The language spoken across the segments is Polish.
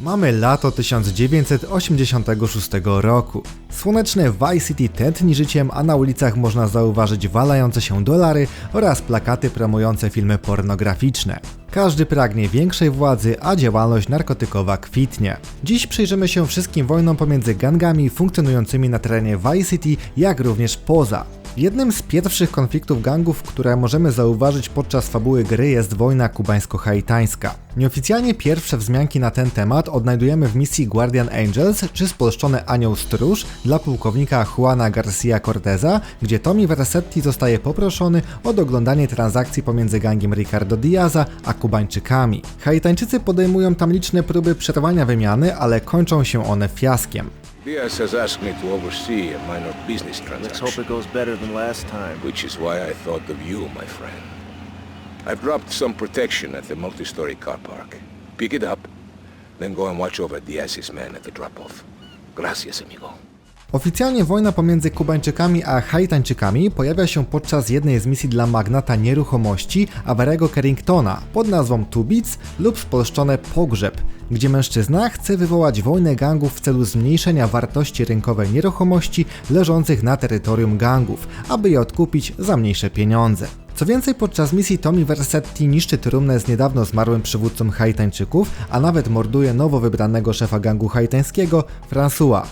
Mamy lato 1986 roku. Słoneczne Vice City tętni życiem, a na ulicach można zauważyć walające się dolary oraz plakaty promujące filmy pornograficzne. Każdy pragnie większej władzy, a działalność narkotykowa kwitnie. Dziś przyjrzymy się wszystkim wojnom pomiędzy gangami funkcjonującymi na terenie Vice City, jak również poza. Jednym z pierwszych konfliktów gangów, które możemy zauważyć podczas fabuły gry jest wojna kubańsko-haitańska. Nieoficjalnie pierwsze wzmianki na ten temat odnajdujemy w misji Guardian Angels czy spolszczony Anioł Stróż dla pułkownika Juana Garcia Corteza, gdzie Tommy Versetti zostaje poproszony o doglądanie transakcji pomiędzy gangiem Ricardo Diaza a Kubańczykami. Haitańczycy podejmują tam liczne próby przerwania wymiany, ale kończą się one fiaskiem. Diaz has asked me to oversee a minor business Let's hope transaction, it goes better than last time. which is why I thought of you, my friend. I've dropped some protection at the multi-story car park. Pick it up, then go and watch over Diaz's men at the drop-off. Gracias, amigo. Oficjalnie wojna pomiędzy Kubańczykami a Haitańczykami pojawia się podczas jednej z misji dla magnata nieruchomości Averego Carringtona pod nazwą Tubic lub spolszczone Pogrzeb, gdzie mężczyzna chce wywołać wojnę gangów w celu zmniejszenia wartości rynkowej nieruchomości leżących na terytorium gangów, aby je odkupić za mniejsze pieniądze. Co więcej, podczas misji Tommy Versetti niszczy trumnę z niedawno zmarłym przywódcą Haitańczyków, a nawet morduje nowo wybranego szefa gangu haitańskiego, François.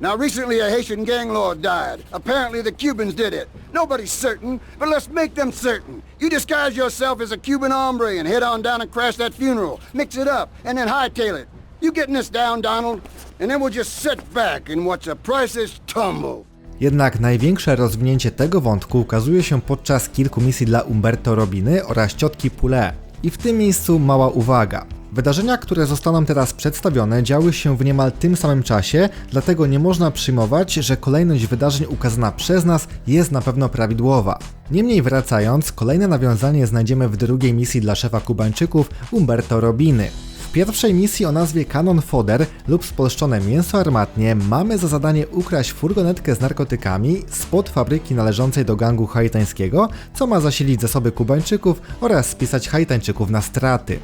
Now, recently a Haitian gang lord died. Apparently the Cubans did it. Nobody's certain, but let's make them certain. You disguise yourself as a Cuban hombre and head on down and crash that funeral. Mix it up, and then hightail it. You getting this down, Donald? And then we'll just sit back and watch the prices tumble. Jednak największe rozwinięcie tego wątku ukazuje się podczas kilku misji dla Umberto Robiny oraz ciotki Poulet. I w tym miejscu mała uwaga. Wydarzenia, które zostaną teraz przedstawione, działy się w niemal tym samym czasie, dlatego nie można przyjmować, że kolejność wydarzeń ukazana przez nas jest na pewno prawidłowa. Niemniej wracając, kolejne nawiązanie znajdziemy w drugiej misji dla szefa Kubańczyków Umberto Robiny. W pierwszej misji o nazwie Canon Fodder lub spolszczone mięso armatnie mamy za zadanie ukraść furgonetkę z narkotykami spod fabryki należącej do gangu haitańskiego, co ma zasilić zasoby Kubańczyków oraz spisać Haitańczyków na straty.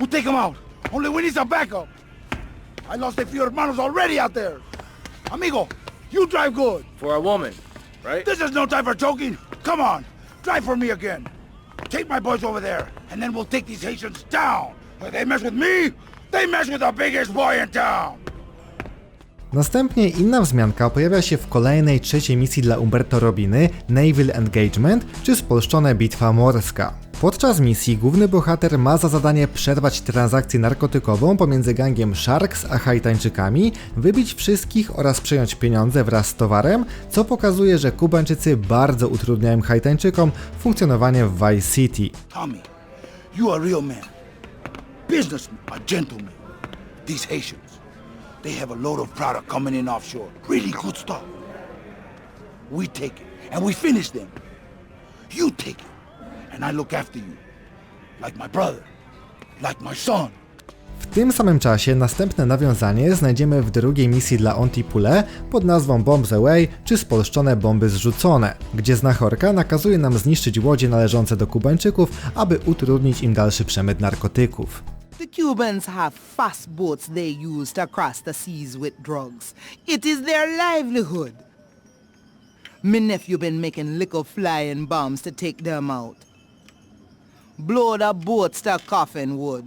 We'll take them out. Only we need some backup. I lost a few hermanos already out there. Amigo, you drive good. For a woman, right? This is no time for joking. Come on, drive for me again. Take my boys over there, and then we'll take these Haitians down. If they mess with me, they mess with the biggest boy in town. Następnie inna wzmianka pojawia się w kolejnej trzeciej misji dla Umberto Robiny, Naval Engagement, czy spolszczone Bitwa Morska. Podczas misji główny bohater ma za zadanie przerwać transakcję narkotykową pomiędzy gangiem Sharks a Haitańczykami, wybić wszystkich oraz przejąć pieniądze wraz z towarem, co pokazuje, że Kubańczycy bardzo utrudniają Haitańczykom funkcjonowanie w Vice City. Tommy, you a real man. Gentleman. These Haitians, they have a load of product coming in offshore. Really good stuff. We take it, and we finish them. You take it, and I look after you. Like my brother, like my son. W tym samym czasie następne nawiązanie znajdziemy w drugiej misji dla Ontipule pod nazwą Bombs Away czy spolszczone bomby zrzucone, gdzie znachorka nakazuje nam zniszczyć łodzie należące do Kubańczyków, aby utrudnić im dalszy przemyt narkotyków. The Cubans have fast boats they use to cross the seas with drugs. It is their livelihood. Nephew been making liquor flying bombs to take them out. Blow the boats to coffin wood.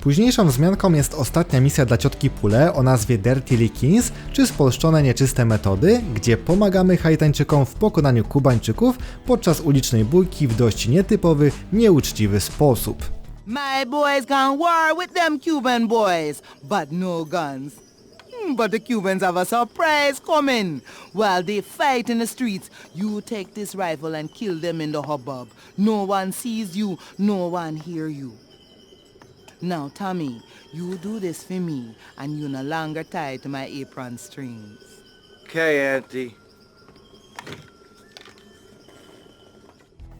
Późniejszą wzmianką jest ostatnia misja dla ciotki Pule o nazwie Dirty Lickings, czy spolszczone nieczyste metody, gdzie pomagamy Haitańczykom w pokonaniu Kubańczyków podczas ulicznej bójki w dość nietypowy, nieuczciwy sposób. My boys can war with them Cuban boys, but no guns. Hmm, But the Cubans have a surprise coming. While they fight in the streets, you take this rifle and kill them in the hubbub. No one sees you, no one hear you. Now, Tommy, you do this for me, and you no longer tied to my apron strings. Okay, Auntie.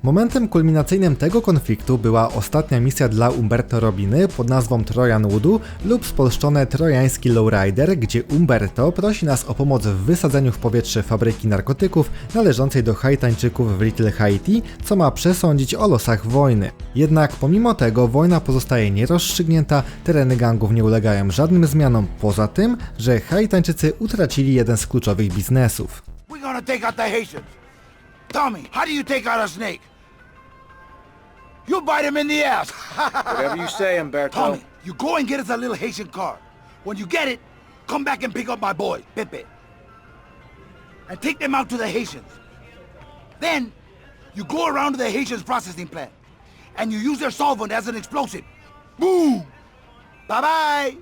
Momentem kulminacyjnym tego konfliktu była ostatnia misja dla Umberto Robiny pod nazwą Trojan Woodu lub spolszczone trojański lowrider, gdzie Umberto prosi nas o pomoc w wysadzeniu w powietrze fabryki narkotyków należącej do Haitańczyków w Little Haiti, co ma przesądzić o losach wojny. Jednak pomimo tego wojna pozostaje nierozstrzygnięta, tereny gangów nie ulegają żadnym zmianom, poza tym, że Haitańczycy utracili jeden z kluczowych biznesów. We're gonna take out the Haitians. How do you take out a snake? You bite him in the ass. Whatever you say, Umberto. Tommy, you go and get us a little Haitian car. When you get it, come back and pick up my boy, Pepe. And take them out to the Haitians. Then, you go around to the Haitians processing plant. And you use their solvent as an explosive. Boom! Bye-bye!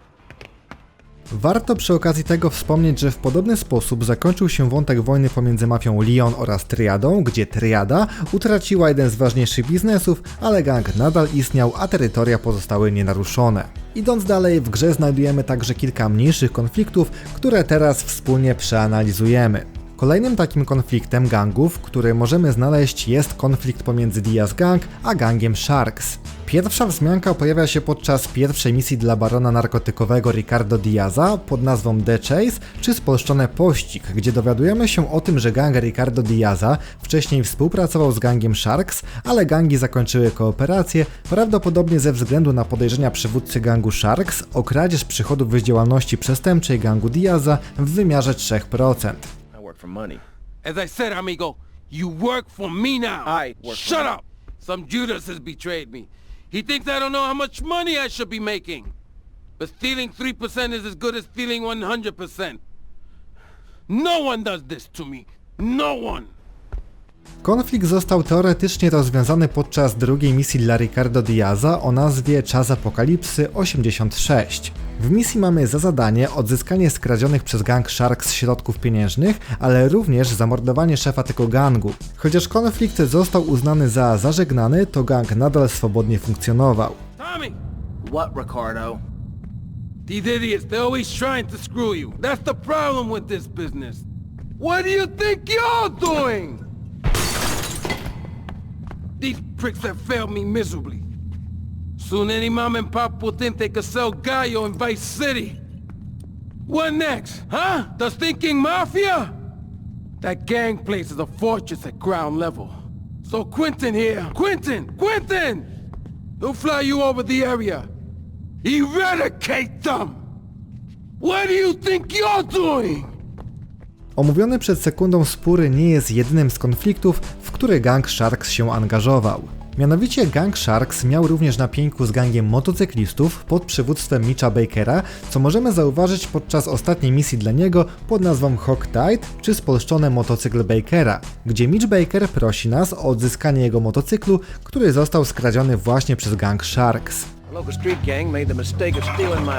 Warto przy okazji tego wspomnieć, że w podobny sposób zakończył się wątek wojny pomiędzy mafią Lyon oraz Triadą, gdzie Triada utraciła jeden z ważniejszych biznesów, ale gang nadal istniał, a terytoria pozostały nienaruszone. Idąc dalej, w grze znajdujemy także kilka mniejszych konfliktów, które teraz wspólnie przeanalizujemy. Kolejnym takim konfliktem gangów, który możemy znaleźć jest konflikt pomiędzy Diaz Gang a gangiem Sharks. Pierwsza wzmianka pojawia się podczas pierwszej misji dla barona narkotykowego Ricardo Diaza pod nazwą The Chase czy spolszczone Pościg, gdzie dowiadujemy się o tym, że gang Ricardo Diaza wcześniej współpracował z gangiem Sharks, ale gangi zakończyły kooperację, prawdopodobnie ze względu na podejrzenia przywódcy gangu Sharks o kradzież przychodów z działalności przestępczej gangu Diaza w wymiarze 3%. For money. As I said, amigo, you work for me now. I work Shut up! Some Judas has betrayed me. He thinks I don't know how much money I should be making. But stealing 3% is as good as stealing 100%. No one does this to me. No one. Konflikt został teoretycznie rozwiązany podczas drugiej misji dla Ricardo Diaza o nazwie Czas Apokalipsy 86. W misji mamy za zadanie odzyskanie skradzionych przez gang Sharks środków pieniężnych, ale również zamordowanie szefa tego gangu. Chociaż konflikt został uznany za zażegnany, to gang nadal swobodnie funkcjonował. Tommy! What, Ricardo? These idiots, they're always trying to screw you. That's the problem with this business. What do you think you're doing? These pricks have failed me miserably. Soon any mom and pop will think they could sell Gallo in Vice City. What next, huh? The Stinking Mafia? That gang place is a fortress at ground level. So Quentin here, Quentin, Quentin! He'll fly you over the area. Eradicate them! What do you think you're doing? Omówiony przed sekundą spór nie jest jedynym z konfliktów, w który gang Sharks się angażował. Mianowicie gang Sharks miał również na pieńku z gangiem motocyklistów pod przywództwem Mitcha Bakera, co możemy zauważyć podczas ostatniej misji dla niego pod nazwą Hawk Tide czy spolszczone motocykl Bakera, gdzie Mitch Baker prosi nas o odzyskanie jego motocyklu, który został skradziony właśnie przez gang Sharks. Local gang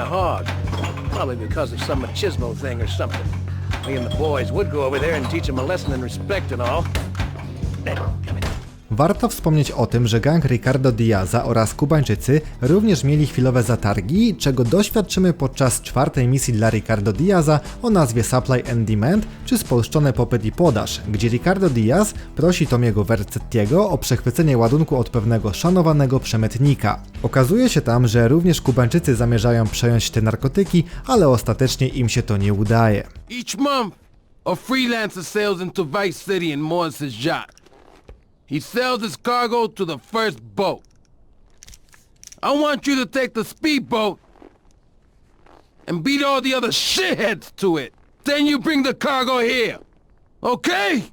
hog. Machismo. Me and the boys would go over there and teach them a lesson in respect and all. Damn it. Warto wspomnieć o tym, że gang Ricardo Diaza oraz Kubańczycy również mieli chwilowe zatargi, czego doświadczymy podczas czwartej misji dla Ricardo Diaza o nazwie Supply and Demand, czy spolszczone popyt i podaż, gdzie Ricardo Diaz prosi Tomiego Vercettiego o przechwycenie ładunku od pewnego szanowanego przemytnika. Okazuje się tam, że również Kubańczycy zamierzają przejąć te narkotyki, ale ostatecznie im się to nie udaje. Each month, a freelancer sails into Vice City and moors his yacht. He sells his cargo to the first boat. I want you to take the speedboat and beat all the other shitheads to it. Then you bring the cargo here. Okay?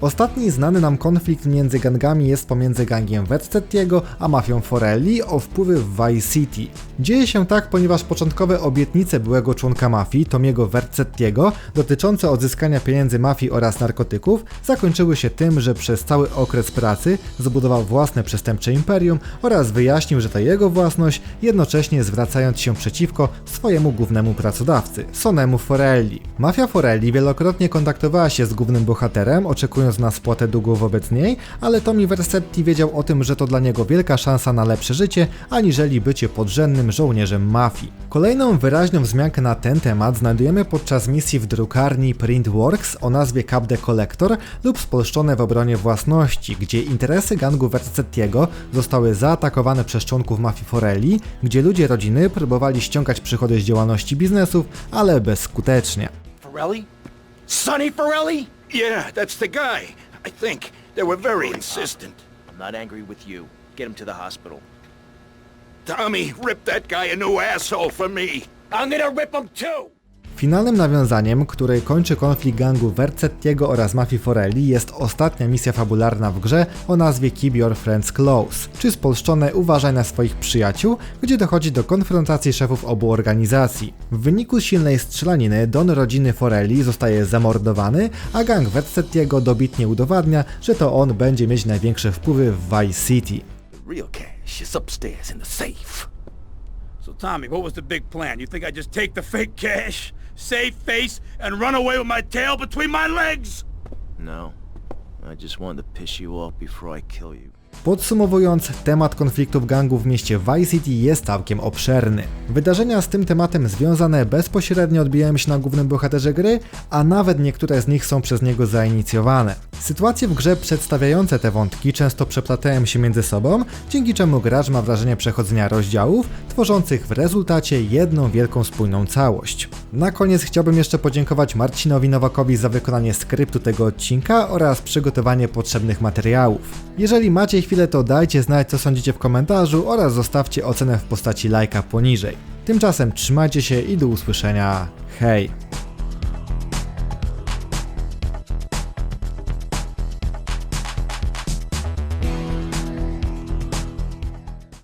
Ostatni znany nam konflikt między gangami jest pomiędzy gangiem Vezzetiego a mafią Forelli o wpływy w Vice City. Dzieje się tak, ponieważ początkowe obietnice byłego członka mafii, Tomiego Verzetiego, dotyczące odzyskania pieniędzy mafii oraz narkotyków, zakończyły się tym, że przez cały okres pracy zbudował własne przestępcze imperium oraz wyjaśnił, że to jego własność, jednocześnie zwracając się przeciwko swojemu głównemu pracodawcy, Sonemu Forelli. Mafia Forelli wielokrotnie kontaktowała się z głównym bohaterem, oczekując czekając na spłatę długów wobec niej, ale Tommy Versetti wiedział o tym, że to dla niego wielka szansa na lepsze życie, aniżeli bycie podrzędnym żołnierzem mafii. Kolejną wyraźną wzmiankę na ten temat znajdujemy podczas misji w drukarni Printworks o nazwie Cap the Collector lub spolszczone w obronie własności, gdzie interesy gangu Versettiego zostały zaatakowane przez członków mafii Forelli, gdzie ludzie rodziny próbowali ściągać przychody z działalności biznesów, ale bezskutecznie. Forelli? Sonny Forelli? Yeah, that's the guy. I think. They were very insistent. I'm not angry with you. Get him to the hospital. Tommy rip that guy a new asshole for me. I'm gonna rip him too! Finalnym nawiązaniem, który kończy konflikt gangu Vercettiego oraz mafii Forelli jest ostatnia misja fabularna w grze o nazwie Keep Your Friends Close, czy spolszczone Uważaj na swoich przyjaciół, gdzie dochodzi do konfrontacji szefów obu organizacji. W wyniku silnej strzelaniny Don rodziny Forelli zostaje zamordowany, a gang Vercettiego dobitnie udowadnia, że to on będzie mieć największe wpływy w Vice City. Real cash is upstairs in the safe. So Tommy, what was the big plan? You think I just take the fake cash, save face, and run away with my tail between my legs? No. I just wanted to piss you off before I kill you. Podsumowując, temat konfliktów gangów w mieście Vice City jest całkiem obszerny. Wydarzenia z tym tematem związane bezpośrednio odbijają się na głównym bohaterze gry, a nawet niektóre z nich są przez niego zainicjowane. Sytuacje w grze przedstawiające te wątki często przeplatają się między sobą, dzięki czemu gracz ma wrażenie przechodzenia rozdziałów, tworzących w rezultacie jedną wielką spójną całość. Na koniec chciałbym jeszcze podziękować Marcinowi Nowakowi za wykonanie skryptu tego odcinka oraz przygotowanie potrzebnych materiałów. Jeżeli macie chwilę, to dajcie znać, co sądzicie w komentarzu oraz zostawcie ocenę w postaci lajka poniżej. Tymczasem trzymajcie się i do usłyszenia. Hej!